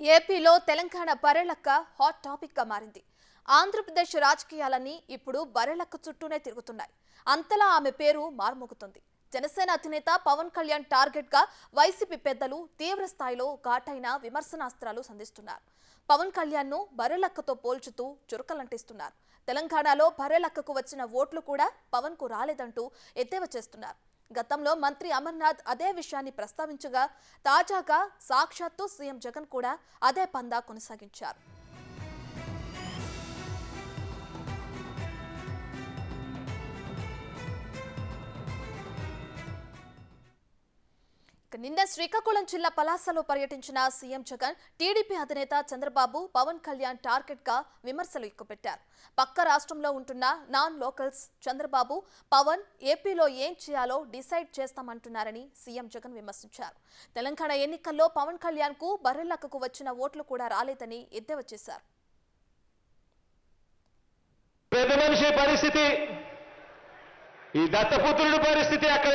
ఏపీలో తెలంగాణ బరెలక్క హాట్ టాపిక్గా మారింది. ఆంధ్రప్రదేశ్ రాజకీయాలన్నీ ఇప్పుడు బరెలక్క చుట్టూనే తిరుగుతున్నాయి. అంతలా ఆమె పేరు మార్మోగుతుంది. జనసేన అధినేత పవన్ కళ్యాణ్ టార్గెట్గా వైసీపీ పెద్దలు తీవ్ర స్థాయిలో ఘాటైన విమర్శనాస్త్రాలు సంధిస్తున్నారు. పవన్ కళ్యాణ్ను బరెలక్కతో పోల్చుతూ చురకలంటిస్తున్నారు. తెలంగాణలో బరెలక్కకు వచ్చిన ఓట్లు కూడా పవన్కు రాలేదంటూ ఎద్దేవా చేస్తున్నారు. గతంలో మంత్రి అమర్నాథ్ అదే విషయాన్ని ప్రస్తావించగా తాజాగా సాక్షాత్తు సీఎం జగన్ కూడా అదే పందా కొనసాగించారు. నిన్న శ్రీకాకుళం జిల్లా పలాసలో పర్యటించిన సీఎం జగన్ టీడీపీ అధినేత చంద్రబాబు పవన్ కళ్యాణ్ టార్గెట్గా విమర్శలు ఎక్కుపెట్టారు. పక్క రాష్ట్రంలో ఉంటున్న నాన్ లోకల్స్ చంద్రబాబు పవన్ ఏపీలో ఏం చేయాలో డిసైడ్ చేస్తామంటున్నారని సీఎం జగన్ విమర్శించారు. తెలంగాణ ఎన్నికల్లో పవన్ కళ్యాణ్కు బర్రెలక్కకు వచ్చిన ఓట్లు కూడా రాలేదని ఎద్దేవా చేశారు. పరిస్థితి ఈ దత్తపుత్రుడి పరిస్థితి అక్కడ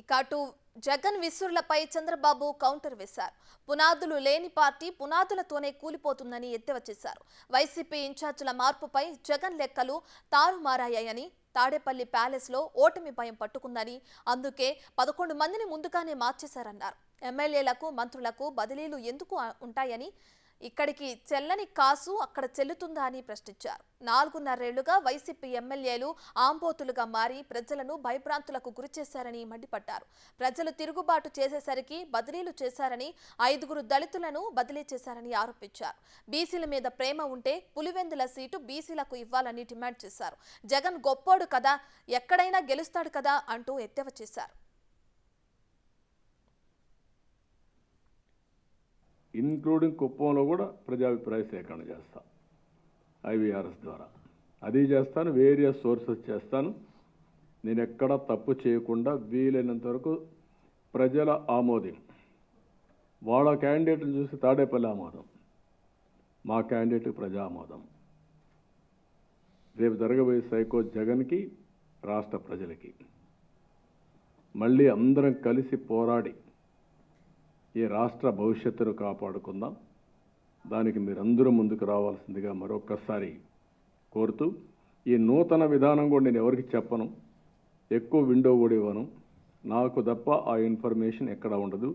ఇక అటు జగన్ విసురులపై చంద్రబాబు కౌంటర్ వేశారు. పునాదులు లేని పార్టీ పునాదులతోనే కూలిపోతుందని ఎద్దేవా చేశారు. వైసీపీ ఇన్ఛార్జీల మార్పుపై జగన్ లెక్కలు తారుమారాయని తాడేపల్లి ప్యాలెస్లో ఓటమి భయం పట్టుకుందని అందుకే పదకొండు మందిని ముందుగానే మార్చేశారన్నారు. ఎమ్మెల్యేలకు మంత్రులకు బదిలీలు ఎందుకు ఉంటాయని ఇక్కడికి చెల్లని కాసు అక్కడ చెల్లుతుందా అని ప్రశ్నించారు. నాలుగున్నరేళ్ళుగా వైసీపీ ఎమ్మెల్యేలు ఆంబోతులుగా మారి ప్రజలను భయభ్రాంతులకు గురిచేశారని మండిపడ్డారు. ప్రజలు తిరుగుబాటు చేసేసరికి బదిలీలు చేశారని ఐదుగురు దళితులను బదిలీ చేశారని ఆరోపించారు. బీసీల మీద ప్రేమ ఉంటే పులివెందుల సీటు బీసీలకు ఇవ్వాలని డిమాండ్ చేశారు. జగన్ గొప్పోడు కదా ఎక్కడైనా గెలుస్తాడు కదా అంటూ ఎద్దేవా చేశారు. ఇన్క్లూడింగ్ కుప్పంలో కూడా ప్రజాభిప్రాయ సేకరణ చేస్తా. ఐవీఆర్ఎస్ ద్వారా. అది చేస్తాను వేరియస్ సోర్సెస్ చేస్తాను. నేను ఎక్కడ తప్పు చేయకుండా వీలైనంత వరకు ప్రజల ఆమోదం. వాళ్ళ క్యాండిడేట్ని చూసి తాడేపల్లి ఆమోదం. మా క్యాండిడేట్ ప్రజా ఆమోదం. రేపు జరగబోయే సైకో జగన్కి రాష్ట్ర ప్రజలకి. మళ్ళీ అందరం కలిసి పోరాడి ఈ రాష్ట్ర భవిష్యత్తును కాపాడుకుందాం. దానికి మీరందరూ ముందుకు రావాల్సిందిగా మరొక్కసారి కోరుతూ ఈ నూతన విధానం కూడా నేను ఎవరికి చెప్పను. ఎక్కువ విండో కూడా ఇవ్వను. నాకు తప్ప ఆ ఇన్ఫర్మేషన్ ఎక్కడ ఉండదు.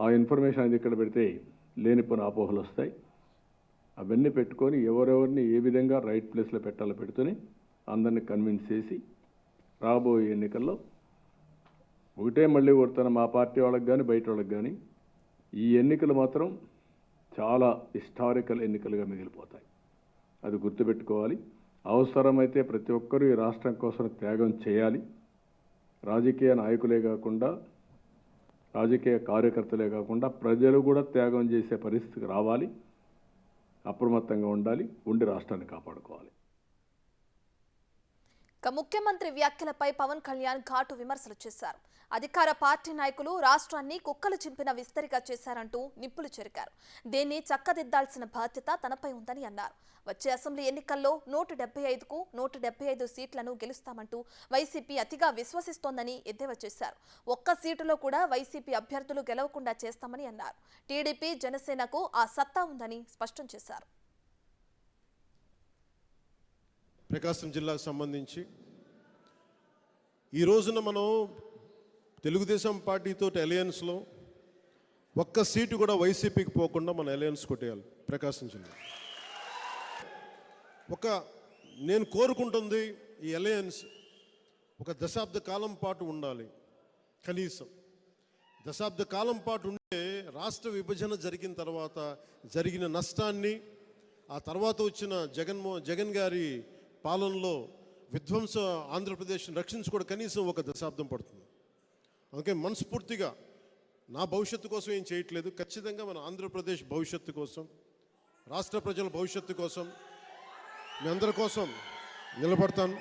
ఆ ఇన్ఫర్మేషన్ అనేది ఇక్కడ పెడితే లేనిపోని అపోహలు వస్తాయి. అవన్నీ పెట్టుకొని ఎవరెవరిని ఏ విధంగా రైట్ ప్లేస్లో పెట్టాలో పెడుతూనే అందరిని కన్విన్స్ చేసి రాబోయే ఎన్నికల్లో ఒకటే మళ్ళీ కొడుతున్న మా పార్టీ వాళ్ళకి కానీ బయట వాళ్ళకి కానీ ఈ ఎన్నికలు మాత్రం చాలా హిస్టారికల్ ఎన్నికలుగా మిగిలిపోతాయి. అది గుర్తుపెట్టుకోవాలి. అవసరమైతే ప్రతి ఒక్కరూ ఈ రాష్ట్రం కోసం త్యాగం చేయాలి. రాజకీయ నాయకులే కాకుండా రాజకీయ కార్యకర్తలే కాకుండా ప్రజలు కూడా త్యాగం చేసే పరిస్థితికి రావాలి. అప్రమత్తంగా ఉండాలి. ఉండి రాష్ట్రాన్ని కాపాడుకోవాలి. ముఖ్యమంత్రి వ్యాఖ్యలపై పవన్ కళ్యాణ్ ఘాటు విమర్శలు చేశారు. అధికార పార్టీ నాయకులు రాష్ట్రాన్ని కుక్కలు చింపిన విస్తరిగా చేశారంటూ నిప్పులు చెరికారు. దీన్ని చక్కదిద్దాల్సిన బాధ్యత తనపై ఉందని అన్నారు. వచ్చే అసెంబ్లీ ఎన్నికల్లో నూట డెబ్బై ఐదుకు నూట డెబ్బై ఐదు సీట్లను గెలుస్తామంటూ వైసీపీ అతిగా విశ్వసిస్తోందని ఎద్దేవా చేశారు. ఒక్క సీటులో కూడా వైసీపీ అభ్యర్థులు గెలవకుండా చేస్తామని అన్నారు. టీడీపీ జనసేనకు ఆ సత్తా ఉందని స్పష్టం చేశారు. ప్రకాశం జిల్లాకు సంబంధించి ఈ రోజున మనం తెలుగుదేశం పార్టీతో అలయన్స్లో ఒక్క సీటు కూడా వైసీపీకి పోకుండా మన అలయన్స్ కొట్టేయాలి. ప్రకాశం జిల్లా ఒక నేను కోరుకుంటుంది ఈ అలయన్స్ ఒక దశాబ్ద కాలం పాటు ఉండాలి. కనీసం దశాబ్ద కాలం పాటు ఉంటే రాష్ట్ర విభజన జరిగిన తర్వాత జరిగిన నష్టాన్ని ఆ తర్వాత వచ్చిన జగన్మో జగన్ గారి పాలనలో విధ్వంస ఆంధ్రప్రదేశ్ని రక్షించుకోవడం కనీసం ఒక దశాబ్దం పడుతుంది. అందుకే మనస్ఫూర్తిగా నా భవిష్యత్తు కోసం ఏం చేయట్లేదు. ఖచ్చితంగా మన ఆంధ్రప్రదేశ్ భవిష్యత్తు కోసం రాష్ట్ర ప్రజల భవిష్యత్తు కోసం మీ అందరి కోసం నిలబడతాను.